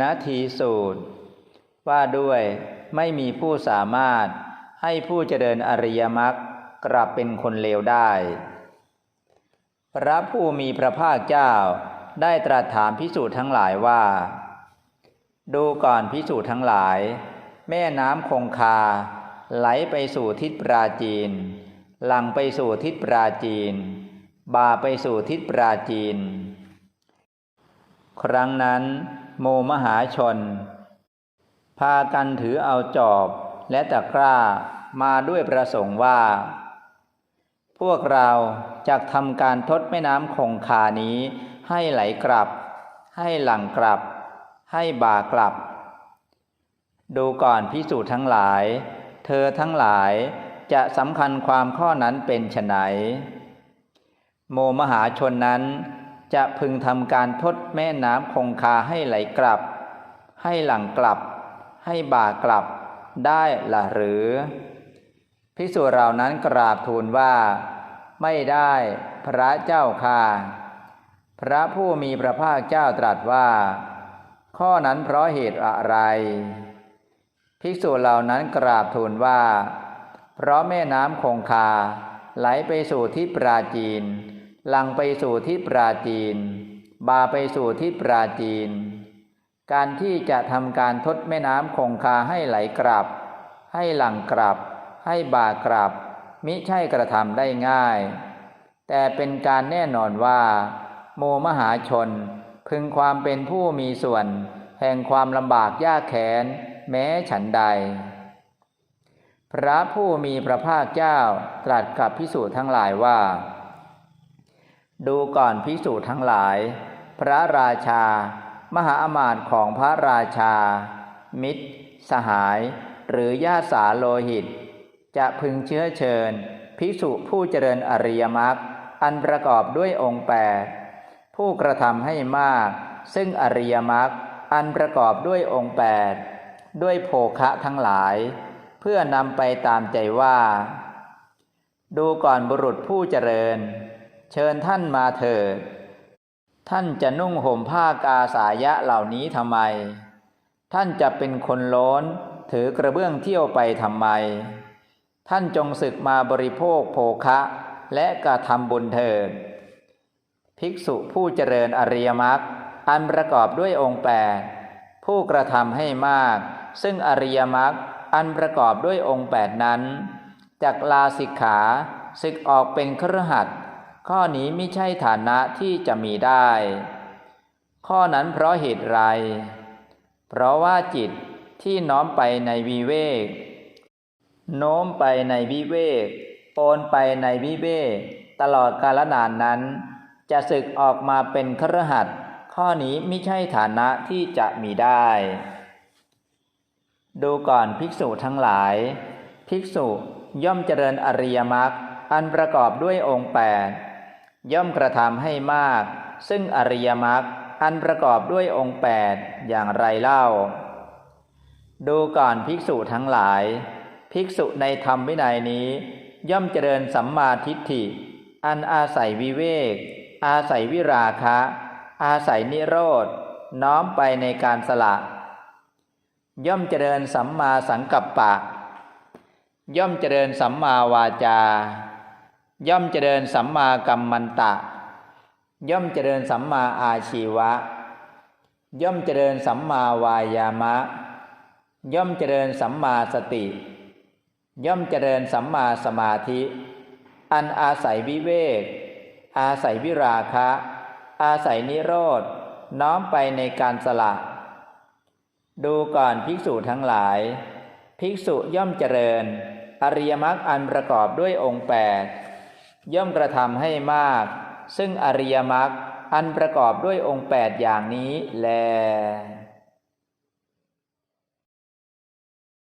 นาทีสูตร ว่าด้วยไม่มีผู้สามารถให้ผู้เจริญอริยมรรคกลับเป็นคนเลวได้ พระผู้มีพระภาคเจ้าได้ตรัสถามพิสูจน์ทั้งหลายว่า ดูก่อนพิสูจน์ทั้งหลาย แม่น้ำคงคา ไหลไปสู่ทิศปราจีน หลังไปสู่ทิศปราจีนบาไปสู่ทิศปราจีน ครั้งนั้น โมมหาชน พากันถือเอาจอบและตะกร้ามาด้วยประสงค์ว่า พวกเราจะทำการทดแม่น้ำคงคานี้ ให้ไหลกลับ ให้หลังกลับ ให้บ่ากลับ ดูก่อนพิสูจน์ทั้งหลาย เธอทั้งหลายจะสำคัญความข้อนั้นเป็นไฉนโมมหาชนนั้น จะพึงทำการทดแม่น้ำคงคาให้ไหลกลับ ให้หลังกลับ ให้บ่ากลับได้ละหรือ ภิกษุเหล่านั้นกราบทูลว่า ไม่ได้พระเจ้าค่ะพระผู้มีพระภาคเจ้าตรัสว่า ข้อนั้นเพราะเหตุอะไร ภิกษุเหล่านั้นกราบทูลว่า เพราะแม่น้ำคงคาไหลไปสู่ทิศปราจีน หลังไปสู่ทิศปราจีน บาไปสู่ทิศปราจีน การที่จะทำการทดแม่น้ำคงคาให้ไหลกลับ ให้หลังกลับ ให้บากลับ มิใช่กระทำได้ง่าย แต่เป็นการแน่นอนว่าโมมหาชน พึงความเป็นผู้มีส่วน แห่งความลำบากยากแค้นแม้ฉันใด พระผู้มีพระภาคเจ้าตรัสกับพิสูจน์ทั้งหลายว่า ดูก่อนพิสูจน์ทั้งหลาย พระราชา มหาอมาตย์ของพระราชา มิตร สหาย หรือญาติสาโลหิต จะพึงเชื้อเชิญ ภิกษุผู้เจริญอริยมรรคอันประกอบด้วยองค์แปดผู้กระทำให้มาก ซึ่งอริยมรรคอันประกอบด้วยองค์แปดด้วยโภคะทั้งหลาย เพื่อนำไปตามใจว่า ดูก่อนบุรุษผู้เจริญ เชิญท่านมาเถิด ท่านจะนุ่งห่มผ้ากาสายะเหล่านี้ทำไม ท่านจะเป็นคนโล้นถือกระเบื้องเที่ยวไปทำไม ท่านจงศึกมาบริโภคโภคะ และกระทำบุญเถิด ภิกษุผู้เจริญอริยมรรคอันประกอบด้วยองค์แปดผู้กระทำให้มาก ซึ่งอริยมรรคอันประกอบด้วยองค์แปดนั้นจากลาสิกขาศึกออกเป็นครหัสถ ข้อนี้ไม่ใช่ฐานะที่จะมีได้ ข้อนั้นเพราะเหตุไร เพราะว่าจิตที่น้อมไปในวิเวก โน้มไปในวิเวกโอนไปในวิเวก ตลอดกาลนานนั้น จะศึกออกมาเป็นครหัสข้อนี้ไม่ใช่ฐานะที่จะมีได้ ดูก่อนภิกษุทั้งหลาย ภิกษุย่อมเจริญอริยมรรคอันประกอบด้วยองค์แปด ย่อมกระทำให้มาก ซึ่งอริยมรรคอันประกอบด้วยองค์แปดอย่างไรเล่า ดูก่อนภิกษุทั้งหลาย ภิกษุในธรรมวินัยนี้ ย่อมเจริญสัมมาทิฏฐิ อันอาศัยวิเวก อาศัยวิราคะ อาศัยนิโรธ น้อมไปในการสละ ย่อมเจริญสัมมาสังกัปปะ ย่อมเจริญสัมมาวาจา ย่อมเจริญสัมมากัมมันตะ ย่อมเจริญสัมมาอาชีวะ ย่อมเจริญสัมมาวายามะ ย่อมเจริญสัมมาสติ ย่อมเจริญสัมมาสมาธิ อันอาศัยวิเวก อาศัยวิราคะ อาศัยนิโรธน้อมไปในการสละ ดูก่อนภิกษุทั้งหลาย ภิกษุย่อมเจริญ อริยมรรคอันประกอบด้วยองค์แปด ย่อมกระทำให้มาก ซึ่งอริยมรรคอันประกอบด้วยองค์แปดอย่างนี้แล